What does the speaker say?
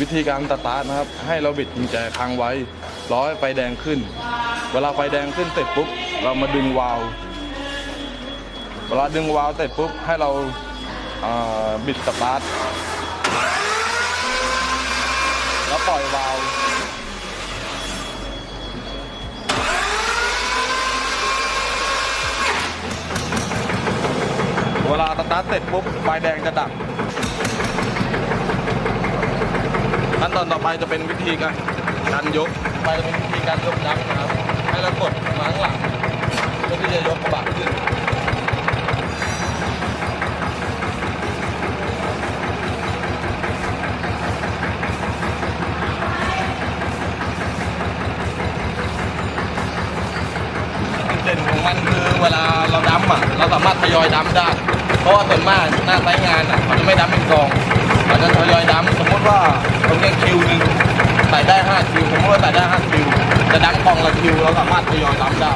วิธีการสตาร์ทนะครับ ให้เราบิดกุญแจค้างไว้รอให้ไฟแดงขึ้น เวลาไฟแดงขึ้นเสร็จปุ๊บ เรามาดึงวาล์วเวลาดึงวาล์วเสร็จปุ๊บ ให้เราอ่าบิดสตาร์ทแล้วปล่อยวาล์วเวลาสตาร์ทเสร็จปุ๊บไฟแดงจะดับ ขั้นตอนต่อไปจะเป็นวิธีการการยกไปจะเป็นวิธีการยกยักษ์นะครับ ให้เรากดมาข้างหลังเพื่อที่จะยกกระบะขึ้นเด่นของมันคือเวลาเราดัมอะเราสามารถทยอยดัมได้ เพราะว่าส่วนมากหน้าไซต์งานอะเขาจะไม่ดัมเป็นกองเราจะ ว่าตรงนี้คิวหนึ่งใส่ได้ 5 คิวผมว่าใส่ได้ 5 คิว จะดังกองละคิวเราสามารถทยอยดัมได้